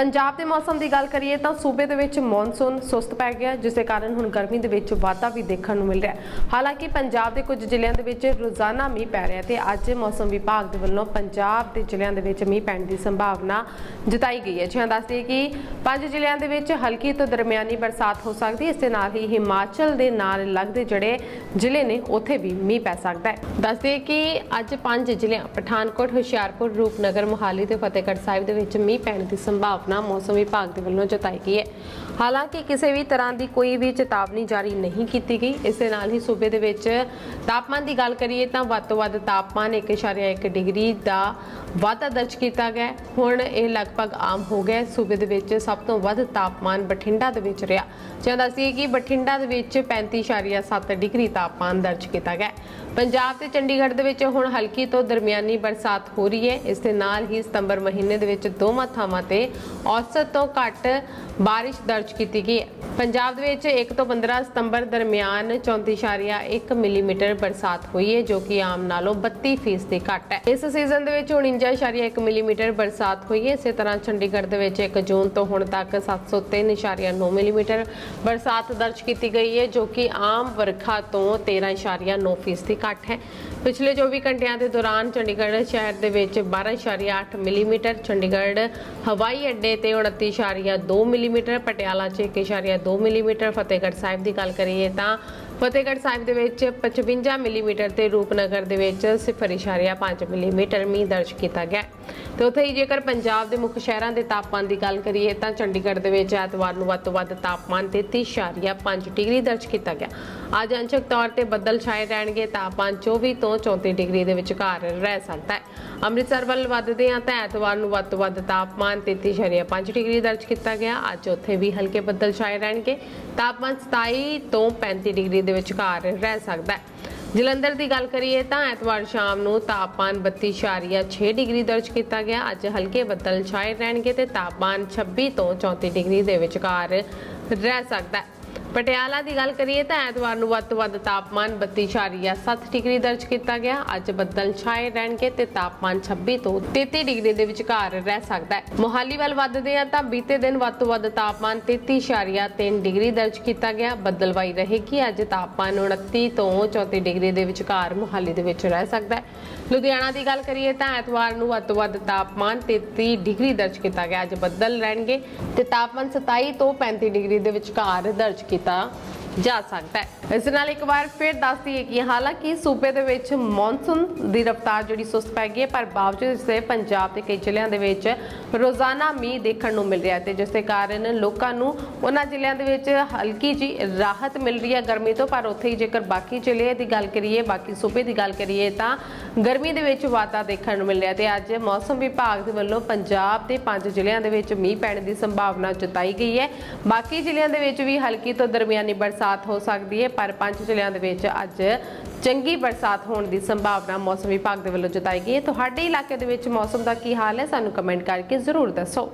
ਪੰਜਾਬ ਦੇ ਮੌਸਮ ਦੀ ਗੱਲ ਕਰੀਏ ਤਾਂ ਸੂਬੇ ਦੇ ਵਿੱਚ ਮੌਨਸੂਨ ਸੁਸਤ ਪੈ ਗਿਆ, ਜਿਸ ਦੇ ਕਾਰਨ ਹੁਣ ਗਰਮੀ ਦੇ ਵਿੱਚ ਵਾਧਾ ਵੀ ਦੇਖਣ ਨੂੰ ਮਿਲ ਰਿਹਾ ਹੈ। ਹਾਲਾਂਕਿ ਪੰਜਾਬ ਦੇ ਕੁਝ ਜ਼ਿਲ੍ਹਿਆਂ ਦੇ ਵਿੱਚ ਰੋਜ਼ਾਨਾ ਮੀਂਹ ਪੈ ਰਿਹਾ ਤੇ ਅੱਜ ਮੌਸਮ ਵਿਭਾਗ ਦੇ ਵੱਲੋਂ ਪੰਜਾਬ ਦੇ ਜ਼ਿਲ੍ਹਿਆਂ ਦੇ ਵਿੱਚ ਮੀਂਹ ਪੈਣ ਦੀ ਸੰਭਾਵਨਾ ਜਤਾਈ ਗਈ ਹੈ। ਜਿਹਾਂ ਦੱਸਦੇ ਕਿ ਪੰਜ ਜ਼ਿਲ੍ਹਿਆਂ ਦੇ ਵਿੱਚ ਹਲਕੀ ਤੋਂ ਦਰਮਿਆਨੀ ਬਰਸਾਤ ਹੋ ਸਕਦੀ ਹੈ। ਇਸ ਦੇ ਨਾਲ ਹੀ ਹਿਮਾਚਲ ਦੇ ਨਾਲ ਲੱਗਦੇ ਜਿਹੜੇ ਜ਼ਿਲ੍ਹੇ ਨੇ, ਉੱਥੇ ਵੀ ਮੀਂਹ ਪੈ ਸਕਦਾ ਹੈ। ਦੱਸਦੇ ਕਿ ਅੱਜ ਪੰਜ ਜ਼ਿਲ੍ਹਿਆਂ ਪਠਾਨਕੋਟ, ਹੁਸ਼ਿਆਰਪੁਰ, ਰੂਪਨਗਰ, ਮੋਹਾਲੀ ਤੇ ਫਤਿਹਗੜ੍ਹ ਸਾਹਿਬ ਦੇ ਵਿੱਚ ਮੀਂਹ ਪੈਣ ਦੀ ਸੰਭਾਵਨਾ ਮੌਸਮ ਵਿਭਾਗ ਦੇ ਵੱਲੋਂ ਜਤਾਈ ਗਈ ਹੈ। ਹਾਲਾਂਕਿ ਕਿਸੇ ਵੀ ਤਰ੍ਹਾਂ ਦੀ ਕੋਈ ਵੀ ਚੇਤਾਵਨੀ ਜਾਰੀ ਨਹੀਂ ਕੀਤੀ ਗਈ। ਇਸ ਦੇ ਨਾਲ ਹੀ ਸੂਬੇ ਦੇ ਵਿੱਚ ਤਾਪਮਾਨ ਦੀ ਗੱਲ ਕਰੀਏ ਤਾਂ ਵੱਧ ਤੋਂ ਵੱਧ ਤਾਪਮਾਨ 1.1 ਡਿਗਰੀ ਦਾ ਵਾਧਾ ਦਰਜ ਕੀਤਾ ਗਿਆ ਹੁਣ ਇਹ ਲਗਭਗ ਆਮ ਹੋ ਗਿਆ ਸੂਬੇ ਦੇ ਵਿੱਚ ਸਭ ਤੋਂ ਵੱਧ ਤਾਪਮਾਨ ਬਠਿੰਡਾ ਦੇ ਵਿੱਚ ਰਿਹਾ। ਜਾਂ ਦੱਸੀਏ ਕਿ ਬਠਿੰਡਾ ਦੇ ਵਿੱਚ 35.7 ਡਿਗਰੀ ਤਾਪਮਾਨ ਦਰਜ ਕੀਤਾ ਗਿਆ ਪੰਜਾਬ ਤੇ ਚੰਡੀਗੜ੍ਹ ਦੇ ਵਿੱਚ ਹੁਣ ਹਲਕੀ ਤੋਂ ਦਰਮਿਆਨੀ ਬਰਸਾਤ ਹੋ ਰਹੀ ਹੈ। ਇਸ ਦੇ ਨਾਲ ਹੀ ਸਤੰਬਰ ਮਹੀਨੇ ਦੇ ਵਿੱਚ ਦੋਵਾਂ ਥਾਵਾਂ ਤੇ ਔਸਤ ਤੋਂ ਘੱਟ ਬਾਰਿਸ਼ ਦਰਜ ਕੀਤੀ ਗਈ। ਪੰਜਾਬ ਦੇ ਵਿੱਚ 1 ਤੋਂ 15 ਸਤੰਬਰ ਦਰਮਿਆਨ 34.1 ਮਿਲੀਮੀਟਰ ਬਰਸਾਤ ਹੋਈ ਹੈ, ਜੋ ਕਿ ਆਮ ਨਾਲੋਂ 32% ਦੀ ਘੱਟ ਹੈ। ਇਸ ਸੀਜ਼ਨ ਦੇ ਵਿੱਚ 49.1 ਮਿਲੀਮੀਟਰ ਬਰਸਾਤ ਹੋਈ ਹੈ। ਇਸੇ ਤਰ੍ਹਾਂ ਚੰਡੀਗੜ੍ਹ ਦੇ ਵਿੱਚ 1 ਜੂਨ ਤੋਂ ਹੁਣ ਤੱਕ 703.9 ਮਿਲੀਮੀਟਰ ਬਰਸਾਤ ਦਰਜ ਕੀਤੀ ਗਈ ਹੈ, ਜੋ ਕਿ ਆਮ ਵਰਖਾ ਤੋਂ 13.9% ਦੀ ਘੱਟ ਹੈ। ਪਿਛਲੇ 24 ਘੰਟਿਆਂ ਦੇ ਦੌਰਾਨ ਚੰਡੀਗੜ੍ਹ ਸ਼ਹਿਰ ਦੇ ਵਿੱਚ 12.8 ਮਿਲੀਮੀਟਰ, ਚੰਡੀਗੜ੍ਹ ਹਵਾਈ ਅੱਡੇ ਤੇ 29.2 ਮਿਲੀਮੀਟਰ, ਪਟਿਆਲਾ 'ਚ 1.2 ਮਿਲੀਮੀਟਰ ਫਤਿਹਗੜ੍ਹ ਸਾਹਿਬ ਦੀ ਗੱਲ ਕਰੀਏ ਤਾਂ ਫਤਿਹਗੜ੍ਹ ਸਾਹਿਬ ਦੇ ਵਿੱਚ 55 ਮਿਲੀਮੀਟਰ ਤੇ ਰੂਪਨਗਰ ਦੇ ਵਿੱਚ 0.5 ਮਿਲੀਮੀਟਰ ਮੀਂਹ ਦਰਜ ਕੀਤਾ ਗਿਆ ਹੈ। ਤੇ ਉੱਥੇ ਹੀ ਜੇਕਰ ਪੰਜਾਬ ਦੇ ਮੁੱਖ ਸ਼ਹਿਰਾਂ ਦੇ ਤਾਪਮਾਨ ਦੀ ਗੱਲ ਕਰੀਏ ਤਾਂ ਚੰਡੀਗੜ੍ਹ ਦੇ ਵਿੱਚ ਐਤਵਾਰ ਨੂੰ ਵੱਧ ਤੋਂ ਵੱਧ ਤਾਪਮਾਨ 33.5 ਡਿਗਰੀ ਦਰਜ ਕੀਤਾ ਗਿਆ। ਅੱਜ ਅੰਸ਼ਕ ਤੌਰ ਤੇ ਬੱਦਲ ਛਾਏ ਰਹਿਣਗੇ, ਤਾਪਮਾਨ 24 ਤੋਂ 34 ਡਿਗਰੀ ਦੇ ਵਿਚਕਾਰ ਰਹਿ ਸਕਦਾ ਹੈ। ਅੰਮ੍ਰਿਤਸਰ ਵੱਲ ਵੱਧਦੇ ਹਾਂ ਤਾਂ ਐਤਵਾਰ ਨੂੰ ਵੱਧ ਤੋਂ ਵੱਧ ਤਾਪਮਾਨ 33.5 ਡਿਗਰੀ ਦਰਜ ਕੀਤਾ ਗਿਆ। ਅੱਜ ਉੱਥੇ ਵੀ ਹਲਕੇ ਬੱਦਲ ਛਾਏ ਰਹਿਣਗੇ, ਤਾਪਮਾਨ 27 ਤੋਂ 35 ਡਿਗਰੀ ਦੇ ਵਿਚਕਾਰ ਰਹਿ ਸਕਦਾ ਹੈ। ਜਲੰਧਰ ਦੀ ਗੱਲ ਕਰੀਏ ਤਾਂ ਐਤਵਾਰ ਸ਼ਾਮ ਨੂੰ ਤਾਪਮਾਨ 32.6 ਡਿਗਰੀ ਦਰਜ ਕੀਤਾ ਗਿਆ। ਅੱਜ ਹਲਕੇ ਬੱਦਲ ਛਾਏ ਰਹਿਣਗੇ ਤੇ ਤਾਪਮਾਨ 26 ਤੋਂ 34 ਡਿਗਰੀ ਦੇ ਵਿਚਕਾਰ ਰਹਿ ਸਕਦਾ ਹੈ। ਪਟਿਆਲਾ ਦੀ ਗੱਲ ਕਰੀਏ ਤਾਂ ਐਤਵਾਰ ਨੂੰ ਵੱਧ ਤੋਂ ਵੱਧ ਤਾਪਮਾਨ 32.7 ਡਿਗਰੀ ਦਰਜ ਕੀਤਾ ਗਿਆ। ਅੱਜ ਬੱਦਲ ਛਾਏ ਰਹਿਣਗੇ ਤੇ ਤਾਪਮਾਨ 26 ਤੋਂ 33 ਡਿਗਰੀ ਦੇ ਵਿਚਕਾਰ ਰਹਿ ਸਕਦਾ ਹੈ। ਮੋਹਾਲੀ ਵੱਲ ਵੱਧਦੇ ਆ ਤਾਂ ਬੀਤੇ ਦਿਨ ਵੱਧ ਤੋਂ ਵੱਧ ਤਾਪਮਾਨ 33.3 ਡਿਗਰੀ ਦਰਜ ਕੀਤਾ ਗਿਆ। ਬੱਦਲਵਾਈ ਰਹੇਗੀ। ਅੱਜ ਤਾਪਮਾਨ 29 ਤੋਂ 34 ਡਿਗਰੀ ਦੇ ਵਿਚਕਾਰ ਮੋਹਾਲੀ ਦੇ ਵਿੱਚ ਰਹਿ ਸਕਦਾ ਹੈ। ਲੁਧਿਆਣਾ ਦੀ ਗੱਲ ਕਰੀਏ ਤਾਂ ਐਤਵਾਰ ਨੂੰ ਵੱਧ ਤੋਂ ਵੱਧ ਤਾਪਮਾਨ 33 ਡਿਗਰੀ ਦਰਜ ਕੀਤਾ ਗਿਆ। ਅੱਜ ਬੱਦਲ ਰਹਿਣਗੇ ਤੇ ਤਾਪਮਾਨ 27 ਤੋਂ 35 ਡਿਗਰੀ ਦੇ ਵਿਚਕਾਰ ਦਰਜ ਕੀਤਾ 있다. ਜਾ ਸਕਦਾ ਹੈ। ਇਸ ਨਾਲ ਇੱਕ ਵਾਰ ਫਿਰ ਦੱਸ ਦਈਏ ਕਿ ਹਾਲਾਂਕਿ ਸੂਬੇ ਦੇ ਵਿੱਚ ਮੌਨਸੂਨ ਦੀ ਰਫ਼ਤਾਰ ਜਿਹੜੀ ਸੁਸਤ ਪੈ ਗਈ ਹੈ, ਪਰ ਬਾਵਜੂਦ ਇਸ ਦੇ ਪੰਜਾਬ ਦੇ ਕਈ ਜ਼ਿਲ੍ਹਿਆਂ ਦੇ ਵਿੱਚ ਰੋਜ਼ਾਨਾ ਮੀਂਹ ਦੇਖਣ ਨੂੰ ਮਿਲ ਰਿਹਾ ਹੈ ਤੇ ਜਿਸ ਦੇ ਕਾਰਨ ਲੋਕਾਂ ਨੂੰ ਉਹਨਾਂ ਜ਼ਿਲ੍ਹਿਆਂ ਦੇ ਵਿੱਚ ਹਲਕੀ ਜੀ ਰਾਹਤ ਮਿਲ ਰਹੀ ਹੈ ਗਰਮੀ ਤੋਂ, ਪਰ ਉੱਥੇ ਹੀ ਜੇਕਰ ਬਾਕੀ ਜ਼ਿਲ੍ਹੇ ਦੀ ਗੱਲ ਕਰੀਏ, ਬਾਕੀ ਸੂਬੇ ਦੀ ਗੱਲ ਕਰੀਏ ਤਾਂ ਗਰਮੀ ਦੇ ਵਿੱਚ ਵਾਧਾ ਦੇਖਣ ਨੂੰ ਮਿਲ ਰਿਹਾ ਤੇ ਅੱਜ ਮੌਸਮ ਵਿਭਾਗ ਦੇ ਵੱਲੋਂ ਪੰਜਾਬ ਦੇ ਪੰਜ ਜ਼ਿਲ੍ਹਿਆਂ ਦੇ ਵਿੱਚ ਮੀਂਹ ਪੈਣ ਦੀ ਸੰਭਾਵਨਾ ਜਤਾਈ ਗਈ ਹੈ। ਬਾਕੀ ਜ਼ਿਲ੍ਹਿਆਂ ਦੇ ਵਿੱਚ ਵੀ ਹਲਕੀ ਤੋਂ ਦਰਮਿਆਨੀ ਬਰਸਾਤ ਹੋ ਸਕਦੀ ਹੈ, ਪਰ ਪੰਜ ਜ਼ਿਲ੍ਹਿਆਂ ਦੇ ਵਿੱਚ ਅੱਜ ਚੰਗੀ ਬਰਸਾਤ ਹੋਣ ਦੀ ਸੰਭਾਵਨਾ ਮੌਸਮ ਵਿਭਾਗ ਦੇ ਵੱਲੋਂ ਜਤਾਈ ਗਈ ਹੈ। ਤੁਹਾਡੇ ਇਲਾਕੇ ਦੇ ਵਿੱਚ ਮੌਸਮ ਦਾ ਕੀ ਹਾਲ ਹੈ? ਸਾਨੂੰ ਕਮੈਂਟ ਕਰਕੇ ਜ਼ਰੂਰ ਦੱਸੋ।